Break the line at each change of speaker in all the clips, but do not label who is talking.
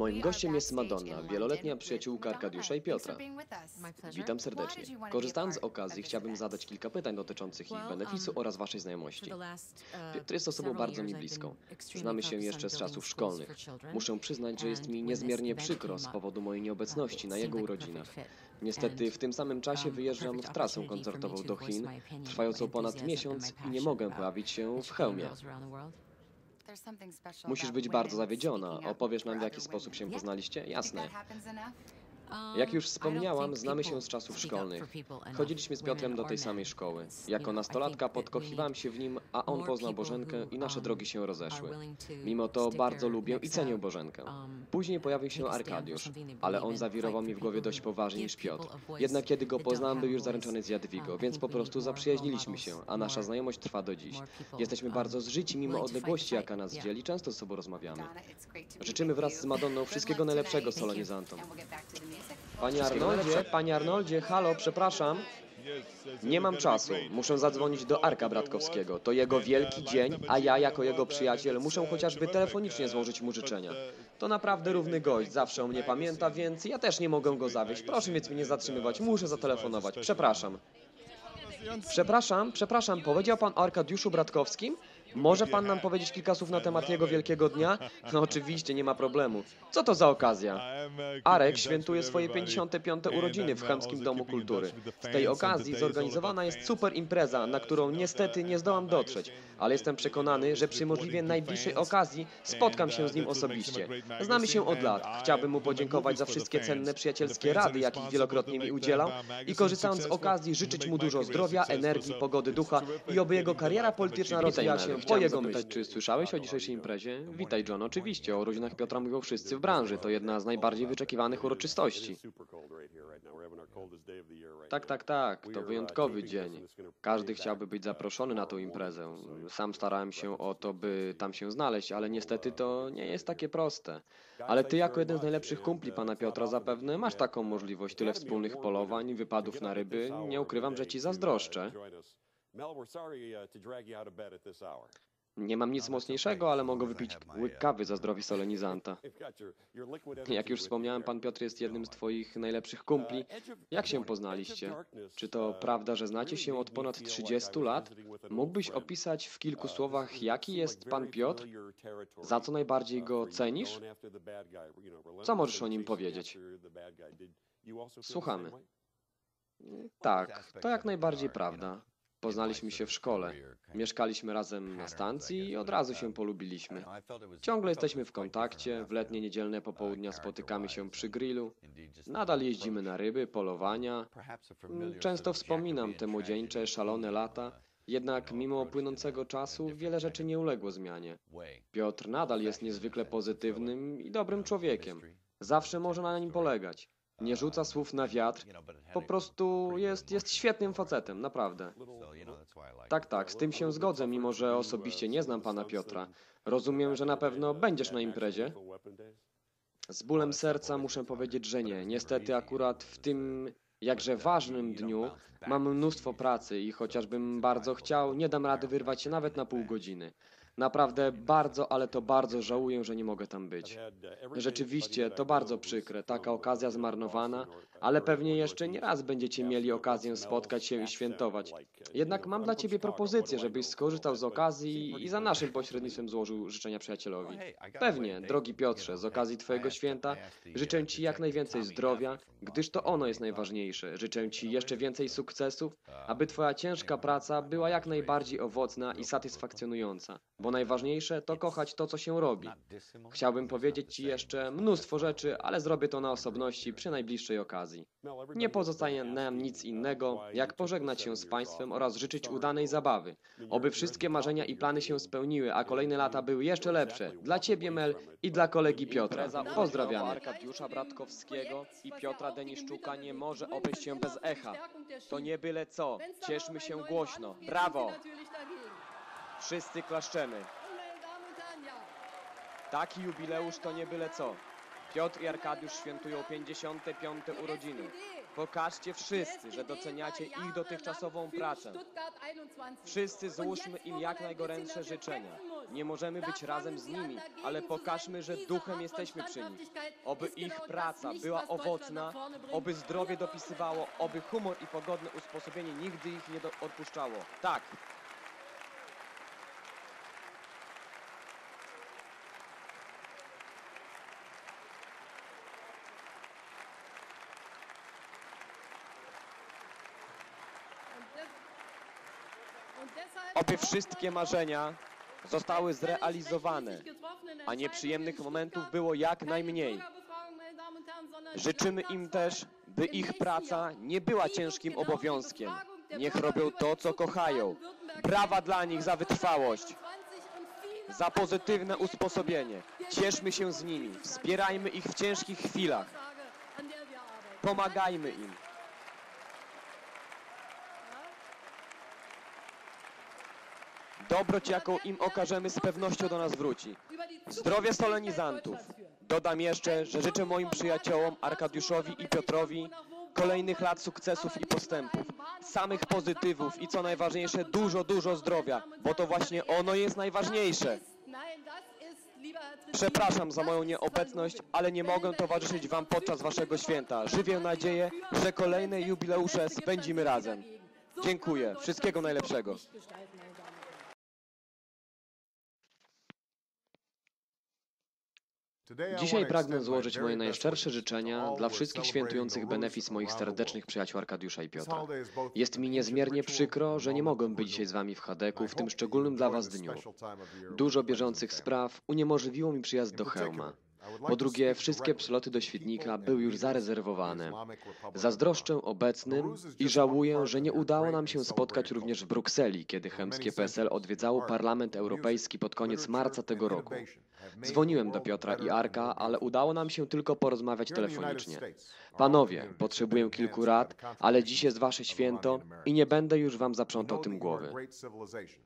Moim gościem jest Madonna, wieloletnia przyjaciółka Arkadiusza i Piotra. Witam serdecznie. Korzystając z okazji, chciałbym zadać kilka pytań dotyczących ich beneficu oraz waszej znajomości. Piotr jest osobą bardzo mi bliską. Znamy się jeszcze z czasów szkolnych. Muszę przyznać, że jest mi niezmiernie przykro z powodu mojej nieobecności na jego urodzinach. Niestety w tym samym czasie wyjeżdżam w trasę koncertową do Chin, trwającą ponad miesiąc i nie mogę pojawić się w hełmie. Musisz być bardzo zawiedziona. Opowiesz nam, w jaki sposób się poznaliście? Jasne. Jak już wspomniałam, znamy się z czasów szkolnych. Chodziliśmy z Piotrem do tej samej szkoły. Jako nastolatka podkochiwałam się w nim, a on poznał Bożenkę i nasze drogi się rozeszły. Mimo to bardzo lubię i cenię Bożenkę. Później pojawił się Arkadiusz, ale on zawirował mi w głowie dość poważniej niż Piotr. Jednak kiedy go poznałam, był już zaręczony z Jadwigą, więc po prostu zaprzyjaźniliśmy się, a nasza znajomość trwa do dziś. Jesteśmy bardzo zżyci mimo odległości, jaka nas dzieli, często z sobą rozmawiamy. Życzymy wraz z Madonną wszystkiego najlepszego solenizantom. Panie Arnoldzie, panie Arnoldzie, halo, przepraszam. Nie mam czasu. Muszę zadzwonić do Arka Bratkowskiego. To jego wielki dzień, a ja jako jego przyjaciel muszę chociażby telefonicznie złożyć mu życzenia. To naprawdę równy gość, zawsze o mnie pamięta, więc ja też nie mogę go zawieść. Proszę więc mnie nie zatrzymywać, muszę zatelefonować. Przepraszam. Przepraszam, przepraszam, powiedział pan o Arkadiuszu Bratkowskim? Może pan nam powiedzieć kilka słów na temat jego wielkiego dnia? No oczywiście, nie ma problemu. Co to za okazja? Arek świętuje swoje 55. urodziny w Chełmskim Domu Kultury. Z tej okazji zorganizowana jest super impreza, na którą niestety nie zdołam dotrzeć, ale jestem przekonany, że przy możliwie najbliższej okazji spotkam się z nim osobiście. Znamy się od lat. Chciałbym mu podziękować za wszystkie cenne przyjacielskie rady, jakich wielokrotnie mi udzielał i korzystając z okazji życzyć mu dużo zdrowia, energii, pogody ducha i oby jego kariera polityczna rozwijała się po jego myśli. Czy słyszałeś o dzisiejszej imprezie? Witaj John, oczywiście. O urodzinach Piotra mówią wszyscy w branży. To jedna z najbardziej wyczekiwanych uroczystości. Tak, tak, tak. To wyjątkowy dzień. Każdy chciałby być zaproszony na tą imprezę. Sam starałem się o to, by tam się znaleźć, ale niestety to nie jest takie proste. Ale ty jako jeden z najlepszych kumpli pana Piotra zapewne masz taką możliwość. Tyle wspólnych polowań, wypadów na ryby. Nie ukrywam, że ci zazdroszczę. Nie mam nic mocniejszego, ale mogę wypić łyk kawy za zdrowie solenizanta. Jak już wspomniałem, pan Piotr jest jednym z twoich najlepszych kumpli. Jak się poznaliście? Czy to prawda, że znacie się od ponad 30 lat? Mógłbyś opisać w kilku słowach, jaki jest pan Piotr? Za co najbardziej go cenisz? Co możesz o nim powiedzieć? Słuchamy. Tak, to jak najbardziej prawda. Poznaliśmy się w szkole. Mieszkaliśmy razem na stacji i od razu się polubiliśmy. Ciągle jesteśmy w kontakcie, w letnie niedzielne popołudnia spotykamy się przy grillu. Nadal jeździmy na ryby, polowania. Często wspominam te młodzieńcze, szalone lata, jednak mimo płynącego czasu wiele rzeczy nie uległo zmianie. Piotr nadal jest niezwykle pozytywnym i dobrym człowiekiem. Zawsze można na nim polegać. Nie rzuca słów na wiatr. Po prostu jest, jest świetnym facetem, naprawdę. Tak, tak, z tym się zgodzę, mimo że osobiście nie znam pana Piotra. Rozumiem, że na pewno będziesz na imprezie. Z bólem serca muszę powiedzieć, że nie. Niestety akurat w tym jakże ważnym dniu mam mnóstwo pracy i chociażbym bardzo chciał, nie dam rady wyrwać się nawet na pół godziny. Naprawdę bardzo, ale to bardzo żałuję, że nie mogę tam być. Rzeczywiście, to bardzo przykre, taka okazja zmarnowana, ale pewnie jeszcze nie raz będziecie mieli okazję spotkać się i świętować. Jednak mam dla Ciebie propozycję, żebyś skorzystał z okazji i za naszym pośrednictwem złożył życzenia przyjacielowi. Pewnie, drogi Piotrze, z okazji Twojego święta życzę Ci jak najwięcej zdrowia, gdyż to ono jest najważniejsze. Życzę Ci jeszcze więcej sukcesów, aby Twoja ciężka praca była jak najbardziej owocna i satysfakcjonująca, bo najważniejsze to kochać to, co się robi. Chciałbym powiedzieć Ci jeszcze mnóstwo rzeczy, ale zrobię to na osobności przy najbliższej okazji. Nie pozostaje nam nic innego, jak pożegnać się z Państwem oraz życzyć udanej zabawy. Oby wszystkie marzenia i plany się spełniły, a kolejne lata były jeszcze lepsze. Dla Ciebie, Mel, i dla kolegi Piotra. Pozdrawiamy. Arkadiusza Bratkowskiego i Piotra Deniszczuka nie może obejść się bez echa. To nie byle co. Cieszmy się głośno. Brawo! Wszyscy klaszczemy. Taki jubileusz to nie byle co. Piotr i Arkadiusz świętują 55. urodziny. Pokażcie wszyscy, że doceniacie ich dotychczasową pracę. Wszyscy złóżmy im jak najgorętsze życzenia. Nie możemy być razem z nimi, ale pokażmy, że duchem jesteśmy przy nich. Oby ich praca była owocna, oby zdrowie dopisywało, oby humor i pogodne usposobienie nigdy ich nie odpuszczało. Tak, oby wszystkie marzenia zostały zrealizowane, a nieprzyjemnych momentów było jak najmniej. Życzymy im też, by ich praca nie była ciężkim obowiązkiem. Niech robią to, co kochają. Brawa dla nich za wytrwałość, za pozytywne usposobienie. Cieszmy się z nimi, wspierajmy ich w ciężkich chwilach, pomagajmy im. Dobroć, jaką im okażemy, z pewnością do nas wróci. Zdrowie solenizantów. Dodam jeszcze, że życzę moim przyjaciołom Arkadiuszowi i Piotrowi kolejnych lat sukcesów i postępów, samych pozytywów i co najważniejsze, dużo, dużo zdrowia, bo to właśnie ono jest najważniejsze. Przepraszam za moją nieobecność, ale nie mogę towarzyszyć Wam podczas Waszego święta. Żywię nadzieję, że kolejne jubileusze spędzimy razem. Dziękuję. Wszystkiego najlepszego. Dzisiaj pragnę złożyć moje najszczersze życzenia dla wszystkich świętujących benefis moich serdecznych przyjaciół Arkadiusza i Piotra. Jest mi niezmiernie przykro, że nie mogę być dzisiaj z Wami w Hadeku w tym szczególnym dla Was dniu. Dużo bieżących spraw uniemożliwiło mi przyjazd do Chełma. Po drugie, wszystkie przeloty do Świdnika były już zarezerwowane. Zazdroszczę obecnym i żałuję, że nie udało nam się spotkać również w Brukseli, kiedy chemskie PSL odwiedzało Parlament Europejski pod koniec marca tego roku. Dzwoniłem do Piotra i Arka, ale udało nam się tylko porozmawiać telefonicznie. Panowie, potrzebuję kilku rad, ale dziś jest wasze święto i nie będę już wam zaprzątał tym głowy.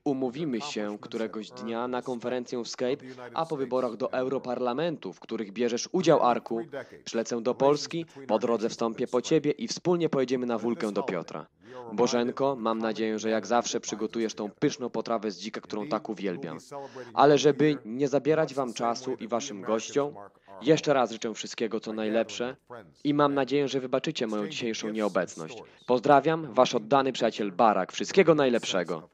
Umówimy się któregoś dnia na konferencję w Skype, a po wyborach do Europarlamentu, w których bierzesz udział, Arku, przylecę do Polski, po drodze wstąpię po ciebie i wspólnie pojedziemy na wólkę do Piotra. Bożenko, mam nadzieję, że jak zawsze przygotujesz tą pyszną potrawę z dzika, którą tak uwielbiam. Ale żeby nie zabierać wam czasu i waszym gościom, jeszcze raz życzę wszystkiego co najlepsze i mam nadzieję, że wybaczycie moją dzisiejszą nieobecność. Pozdrawiam, wasz oddany przyjaciel Barak. Wszystkiego najlepszego.